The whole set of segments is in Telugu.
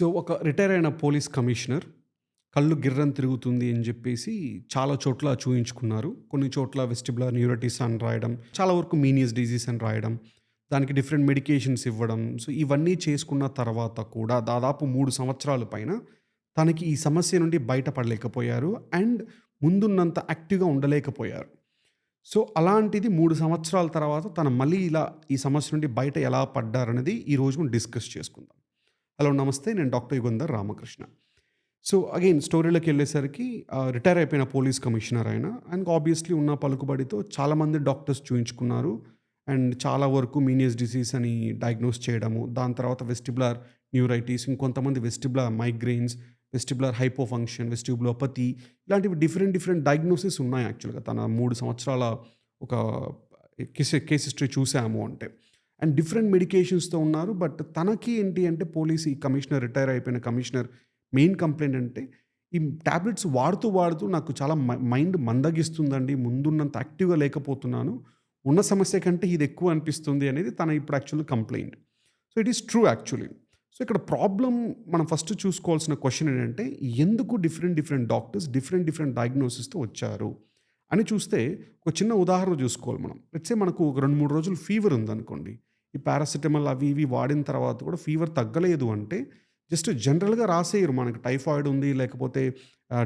సో, ఒక రిటైర్ అయిన పోలీస్ కమిషనర్ కళ్ళు గిర్రం తిరుగుతుంది అని చెప్పేసి చాలా చోట్ల చూయించుకున్నారు. కొన్ని చోట్ల వెస్టిబులర్ న్యూరటిస్ అని రాయడం, చాలా వరకు మీనియస్ డిజీస్ అని రాయడం, దానికి డిఫరెంట్ మెడికేషన్స్ ఇవ్వడం. సో, ఇవన్నీ చేసుకున్న తర్వాత కూడా దాదాపు మూడు సంవత్సరాల పైన తనకి ఈ సమస్య నుండి బయటపడలేకపోయారు. అండ్ ముందున్నంత యాక్టివ్‌గా ఉండలేకపోయారు. సో, అలాంటిది మూడు సంవత్సరాల తర్వాత తను మళ్ళీ ఇలా ఈ సమస్య నుండి బయట ఎలా పడ్డారనేది ఈరోజు మనం డిస్కస్ చేసుకుందాం. హలో! నమస్తే. నేను doctor Yugandhar Ramakrishna. So, again స్టోరీలోకి వెళ్ళేసరికి రిటైర్ అయిపోయిన పోలీస్ కమిషనర్ ఆయన. ఆయనకు ఆబ్వియస్‌లీ ఉన్న పలుకుబడితో చాలామంది డాక్టర్స్ చూయించుకున్నారు. అండ్ చాలా వరకు మీనియస్ డిసీజ్ అని డయాగ్నోస్ చేయడము. దాని తర్వాత వెస్టిబులర్ న్యూరైటిస్, ఇంకొంతమంది vestibular migraines, vestibular hypofunction, vestibulopathy ఇలాంటివి డిఫరెంట్ డిఫరెంట్ డయాగ్నోసిస్ ఉన్నాయి యాక్చువల్‌గా. తన మూడు సంవత్సరాల ఒక కేసు కేస్ హిస్టరీ చూసాము అంటే. అండ్ డిఫరెంట్ మెడికేషన్స్‌తో ఉన్నారు. బట్ తనకి ఏంటి అంటే పోలీస్ ఈ కమిషనర్ రిటైర్ అయిపోయిన కమిషనర్ మెయిన్ కంప్లైంట్ అంటే ఈ టాబ్లెట్స్ వాడుతూ వాడుతూ నాకు చాలా మైండ్ మందగిస్తుందండి. ముందున్నంత యాక్టివ్‌గా లేకపోతున్నాను. ఉన్న సమస్య కంటే ఇది ఎక్కువ అనిపిస్తుంది అనేది తన ఇప్పుడు actual complaint so, it is true actually. So, ఇక్కడ ప్రాబ్లం మనం ఫస్ట్ చూసుకోవాల్సిన క్వశ్చన్ ఏంటంటే ఎందుకు different different doctors different different డయాగ్నోసిస్‌తో వచ్చారు అని చూస్తే ఒక చిన్న ఉదాహరణ చూసుకోవాలి మనం. వచ్చే మనకు ఒక 2, 3 రోజులు ఫీవర్ ఉందనుకోండి. ఈ పారాసిటమాల్ అవి ఇవి వాడిన తర్వాత కూడా ఫీవర్ తగ్గలేదు అంటే జస్ట్ జనరల్‌గా రాసేయరు. మనకి టైఫాయిడ్ ఉంది, లేకపోతే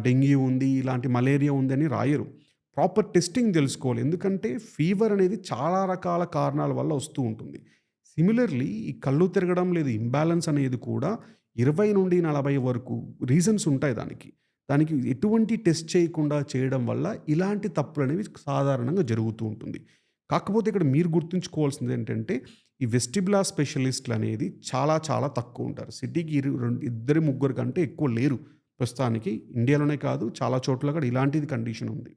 డెంగ్యూ ఉంది, ఇలాంటి మలేరియా ఉంది అని రాయరు. ప్రాపర్ టెస్టింగ్ తెలుసుకోవాలి. ఎందుకంటే ఫీవర్ అనేది చాలా రకాల కారణాల వల్ల వస్తూ ఉంటుంది. సిమిలర్‌లీ ఈ కళ్ళు తిరగడం లేదు ఇంబ్యాలెన్స్ అనేది కూడా 20-40 వరకు రీజన్స్ ఉంటాయి దానికి. దానికి ఎటువంటి టెస్ట్ చేయకుండా చేయడం వల్ల ఇలాంటి తప్పులు అనేవి సాధారణంగా జరుగుతూ ఉంటుంది. కాకపోతే ఇక్కడ మీరు గుర్తుంచుకోవాల్సింది ఏంటంటే ఈ వెస్టిబులర్ స్పెషలిస్ట్‌లు అనేది చాలా చాలా తక్కువ ఉంటారు. సిటీకి ఇరు రెండు ఇద్దరు ముగ్గురు కంటే ఎక్కువ లేరు ప్రస్తుతానికి. ఇండియాలోనే కాదు చాలా చోట్ల కూడా ఇలాంటిది కండిషన్ ఉంది.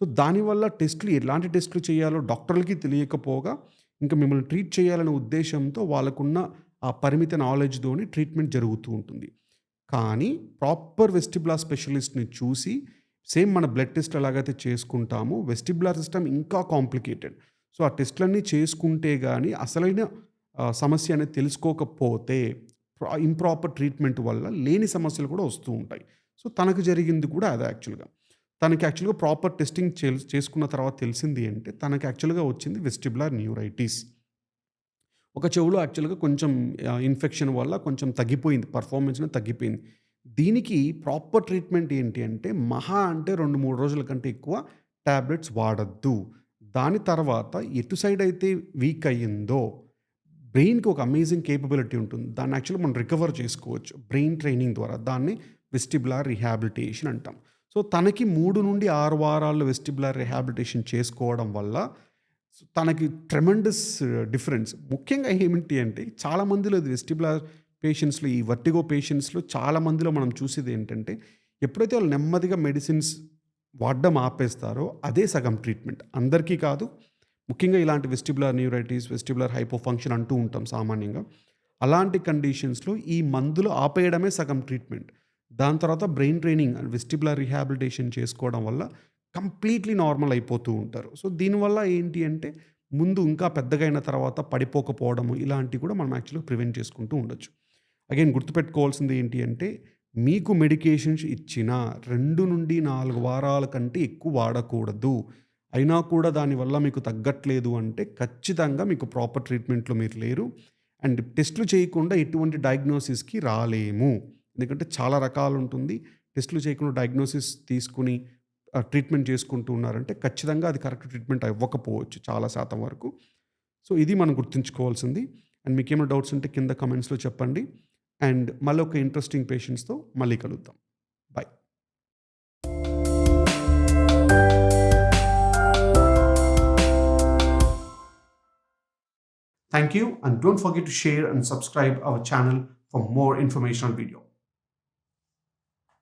సో, దానివల్ల టెస్ట్‌లు ఎలాంటి టెస్ట్‌లు చేయాలో డాక్టర్లకి తెలియకపోగా ఇంకా మిమ్మల్ని ట్రీట్ చేయాలనే ఉద్దేశంతో వాళ్ళకున్న ఆ పరిమిత నాలెడ్జ్‌తోని ట్రీట్మెంట్ జరుగుతూ ఉంటుంది. కానీ ప్రాపర్ వెస్టిబులర్ స్పెషలిస్ట్‌ని చూసి సేమ్ మన బ్లడ్ టెస్ట్ ఎలాగైతే చేసుకుంటామో వెస్టిబులర్ సిస్టమ్ ఇంకా కాంప్లికేటెడ్. సో, ఆ టెస్ట్‌లన్నీ చేసుకుంటే కానీ అసలైన సమస్య అనేది తెలుసుకోకపోతే ఇంప్రాపర్ ట్రీట్మెంట్ వల్ల లేని సమస్యలు కూడా వస్తూ ఉంటాయి. సో, తనకు జరిగింది కూడా అదే యాక్చువల్‌గా. తనకి యాక్చువల్‌గా ప్రాపర్ టెస్టింగ్ చే చేసుకున్న తర్వాత తెలిసింది అంటే తనకి యాక్చువల్‌గా వచ్చింది వెస్టిబులర్ న్యూరైటిస్. ఒక చెవులో యాక్చువల్‌గా కొంచెం ఇన్ఫెక్షన్ వల్ల కొంచెం తగ్గిపోయింది. పెర్ఫార్మెన్స్ తగ్గిపోయింది. దీనికి ప్రాపర్ ట్రీట్మెంట్ ఏంటి అంటే మహా అంటే 2, 3 రోజుల కంటే ఎక్కువ టాబ్లెట్స్ వాడద్దు దాని తర్వాత ఎటు సైడ్ అయితే వీక్ అయ్యిందో బ్రెయిన్‌కి ఒక అమేజింగ్ కేపబిలిటీ ఉంటుంది. దాన్ని యాక్చువల్‌గా మనం రికవర్ చేసుకోవచ్చు. బ్రెయిన్ ట్రైనింగ్ ద్వారా. దాన్ని వెస్టిబులార్ రిహాబిలిటేషన్ అంటాం. సో, తనకి 3-6 వారాల్లో వెస్టిబులార్ రిహాబిలిటేషన్ చేసుకోవడం వల్ల తనకి ట్రెమెండస్ డిఫరెన్స్. ముఖ్యంగా ఏమిటి అంటే చాలా మందిలో ఇది వెస్టిబులార్ పేషెంట్స్‌లో ఈ వర్టిగో పేషెంట్స్‌లో చాలా మందిలో మనం చూసేది ఏంటంటే ఎప్పుడైతే వాళ్ళు నెమ్మదిగా మెడిసిన్స్ వాడడం ఆపేస్తారో అదే సగం ట్రీట్మెంట్. అందరికీ కాదు. ముఖ్యంగా ఇలాంటి వెస్టిబులర్ న్యూరైటిస్, వెస్టిబులర్ హైపోఫంక్షన్ అంటూ ఉంటాం సామాన్యంగా. అలాంటి కండిషన్స్‌లో ఈ మందులు ఆపేయడమే సగం ట్రీట్మెంట్. దాని తర్వాత brain training and vestibular rehabilitation చేసుకోవడం వల్ల కంప్లీట్‌లీ నార్మల్ అయిపోతూ ఉంటారు. సో, దీనివల్ల ఏంటి అంటే ముందు ఇంకా పెద్దగా అయిన తర్వాత పడిపోకపోవడము ఇలాంటివి కూడా మనం యాక్చువల్‌గా ప్రివెంట్ చేసుకుంటూ ఉండొచ్చు. అగైన్ గుర్తుపెట్టుకోవాల్సింది ఏంటి అంటే మీకు మెడికేషన్స్ ఇచ్చిన రెండు నుండి నాలుగు వారాల కంటే ఎక్కువ వాడకూడదు. అయినా కూడా దానివల్ల మీకు తగ్గట్లేదు అంటే ఖచ్చితంగా మీకు ప్రాపర్ ట్రీట్మెంట్‌లో మీరు లేరు. అండ్ టెస్ట్‌లు చేయకుండా ఎటువంటి డయాగ్నోసిస్‌కి రాలేము. ఎందుకంటే చాలా రకాలు ఉంటుంది టెస్ట్‌లు చేయకుండా డయాగ్నోసిస్ తీసుకొని ట్రీట్మెంట్ చేసుకుంటూ ఉన్నారంటే ఖచ్చితంగా అది కరెక్ట్ ట్రీట్మెంట్ అవ్వకపోవచ్చు చాలా శాతం వరకు. సో, ఇది మనం గుర్తుంచుకోవాల్సింది. అండ్ మీకేమైనా డౌట్స్ ఉంటే కింద కమెంట్స్లో చెప్పండి. అండ్ మళ్ళొక ఇంట్రెస్టింగ్ పేషెంట్స్‌తో మళ్ళీ కలుద్దాం. Bye Thank you and don't forget to share and subscribe our channel for more informational video.